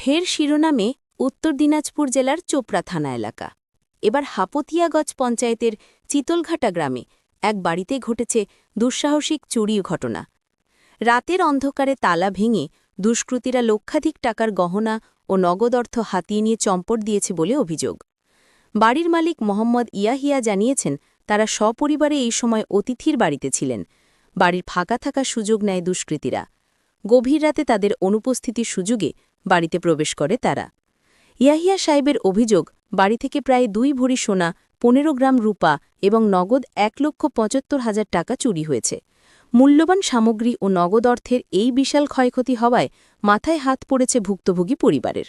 ফের শিরোনামে উত্তর দিনাজপুর জেলার চোপড়া থানা এলাকা। এবার হাপতিয়াগজ পঞ্চায়েতের চিতলঘাটা গ্রামে এক বাড়িতে ঘটেছে দুঃসাহসিক চুরি ঘটনা। রাতের অন্ধকারে তালা ভেঙে দুষ্কৃতীরা লক্ষাধিক টাকার গহনা ও নগদ অর্থ হাতিয়ে নিয়ে চম্পট দিয়েছে বলে অভিযোগ। বাড়ির মালিক মোহাম্মদ ইয়াহিয়া জানিয়েছেন, তারা সপরিবারে এই সময় অতিথির বাড়িতে ছিলেন। বাড়ির ফাঁকা থাকার সুযোগ নেয় দুষ্কৃতীরা। গভীর রাতে তাদের অনুপস্থিতির সুযোগে বাড়িতে প্রবেশ করে তারা। ইয়াহিয়া সাহেবের অভিযোগ, বাড়ি থেকে প্রায় দুই ভরি সোনা, পনেরো গ্রাম রূপা এবং নগদ এক লক্ষ পঁচাত্তর হাজার টাকা চুরি হয়েছে। মূল্যবান সামগ্রী ও নগদ অর্থের এই বিশাল ক্ষয়ক্ষতি হওয়ায় মাথায় হাত পড়েছে ভুক্তভোগী পরিবারের।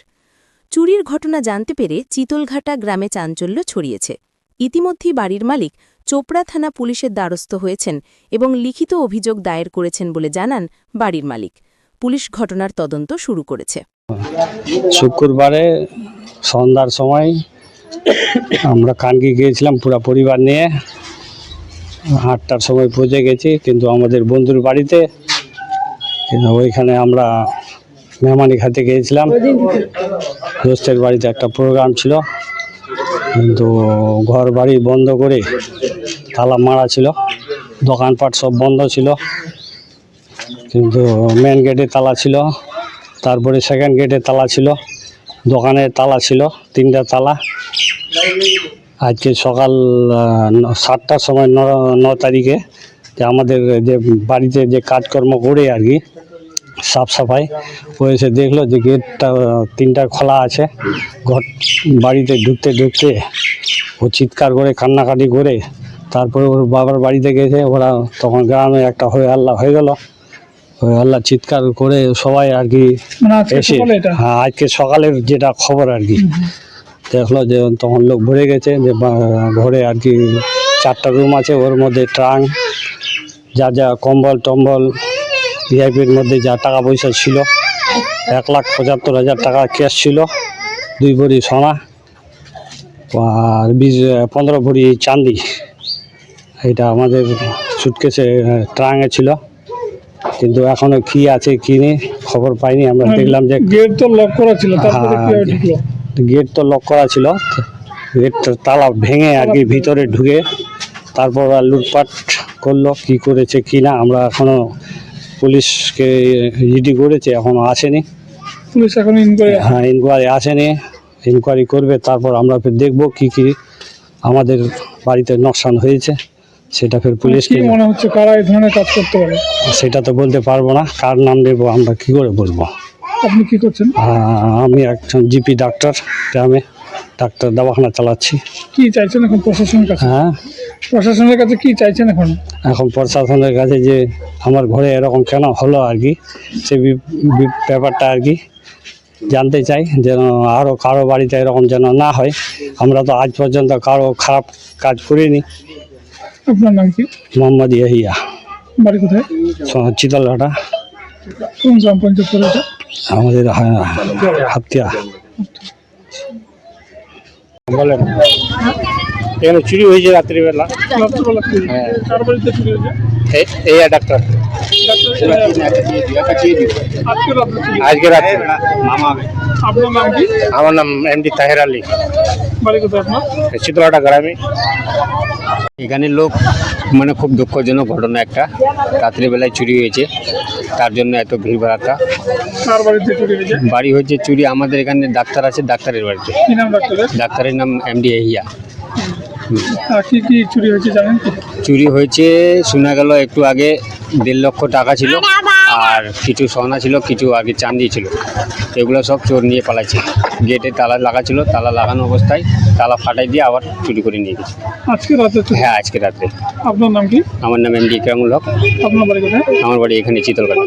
চুরির ঘটনা জানতে পেরে চিতলঘাটা গ্রামে চাঞ্চল্য ছড়িয়েছে। ইতিমধ্যেই বাড়ির মালিক চোপড়া থানা পুলিশের দ্বারস্থ হয়েছেন এবং লিখিত অভিযোগ দায়ের করেছেন বলে জানান বাড়ির মালিক। পুলিশ ঘটনার তদন্ত শুরু করেছে। শুক্রবারে সন্ধ্যার সময় আমরা কানকি গিয়েছিলাম পুরো পরিবার নিয়ে। আটটার সময় পৌঁছে গেছি, কিন্তু আমাদের বন্ধুর বাড়িতে, কিন্তু ওইখানে আমরা মেহমানি খাতে গিয়েছিলাম। দোস্তের বাড়িতে একটা প্রোগ্রাম ছিল, কিন্তু ঘর বাড়ি বন্ধ করে তালা মারা ছিল, দোকানপাট সব বন্ধ ছিল, কিন্তু মেন গেটে তালা ছিল। তারপরে সেকেন্ড গেটে তালা ছিল, দোকানে তালা ছিল, তিনটা তালা। আজকে সকাল সাতটার সময় ন ন তারিখে যে আমাদের যে বাড়িতে যে কাজকর্ম করে আর কি, সাফ সাফাই, ও এসে দেখল যে গেটটা, তিনটা খোলা আছে। ঘর, বাড়িতে ঢুকতে ঢুকতে ও চিৎকার করে, কান্নাকাটি করে, তারপরে ওর বাবার বাড়িতে গেছে, ওরা তখন গ্রামে একটা হয়ে আল্লাহ হয়ে গেল। আল্লাহ চিৎকার করে সবাই আর কি মানে এসে হ্যাঁ আজকে সকালের যেটা খবর আর কি। দেখল যে তখন লোক ভরে গেছে যে ঘরে আর কি চারটা রুম আছে ওর মধ্যে ট্রাঙ্ক যা যা কম্বল টম্বল ভিআইপির মধ্যে যা টাকা পয়সা ছিল এক লাখ পঁচাত্তর হাজার টাকা ক্যাশ ছিল দুই ভরি সোনা আর বিশ পনেরো ভরি চাঁদি। এটা আমাদের সুটকেসে ট্রাঙ্গে ছিল। কিন্তু এখনও কি আছে কি নেই খবর পাইনি। আমরা দেখলাম যে গেট তো লক করা ছিল হ্যাঁ, গেট তো লক করা ছিল। গেট তালা ভেঙে আর কি ভিতরে ঢুকে তারপর আর লুটপাট করল কি করেছে কি না আমরা এখনও পুলিশকে ইডি করেছে এখনও আসেনি। পুলিশ এখন ইনকোয়ারি হ্যাঁ ইনকোয়ারি আসেনি। ইনকোয়ারি করবে তারপর আমরা দেখব কি কি আমাদের বাড়িতে নোকসান হয়েছে। সেটা ফের কি পুলিশকে মনে হচ্ছে কারা এই ধরনের কাজ করতে পারে? সেটা তো বলতে পারব না। কার নাম দেবো আমরা কি করে বলব? আপনি কি করছেন? আমি একজন জিপি ডাক্তার গ্রামে। ডাক্তার দাবাখানা চালাচ্ছি। কি চাইছেন এখন প্রশাসনের কাছে? হ্যাঁ। প্রশাসনের কাছে কি চাইছেন এখন? এখন প্রশাসনের কাছে যে আমার ঘরে এরকম কেন হলো আর কি সে বি- বি- ব্যাপারটা আর কি জানতে চাই যেন আরও কারও বাড়িতে এরকম যেন না হয়। আমরা তো আজ পর্যন্ত কারও খারাপ কাজ করিনি। আপনার নাম কি? মোহাম্মদ ইয়াহিয়া। বাড়ি কোথায়? চিতলঘাটা কোন গ্রাম পঞ্চায়েত করে এটা? আমাদের হাতিয়া বলেন। এখানে চুরি হয়েছে রাত্রিবেলা। হ্যাঁ। এই ডাক্তার। আজকে রাত্রে। আমার নাম এমডি তাহের আলী। চিতলাটা গ্রামে। এখানে লোক মানে খুব দুঃখজনক ঘটনা একটা। রাত্রিবেলায় চুরি হয়েছে। তার জন্য এত ভিড় ভাড়াটা। বাড়ি হয়েছে চুরি। আমাদের এখানে ডাক্তার আছে ডাক্তারের বাড়িতে। ডাক্তারের নাম এমডি এহিয়া। কি কি চুরি হয়েছে জানেন চুরি হয়েছে শোনা গেল একটু আগে দেড় লক্ষ টাকা ছিল আর কিছু সোনা ছিল কিছু আগে চাঁদি ছিল। এগুলো সব চোর নিয়ে পালাইছে। গেটে তালা লাগা ছিল তালা লাগানো অবস্থায় তালা ফাটাই দিয়ে আবার চুরি করে নিয়ে গেছে। আজকে রাতে হ্যাঁ আজকে রাত্রে আপনার নাম কি? আমার নাম এমডি ইকরামুল হক আপনার বাড়ি কোথায়? আমার বাড়ি এখানে চিতলকাটা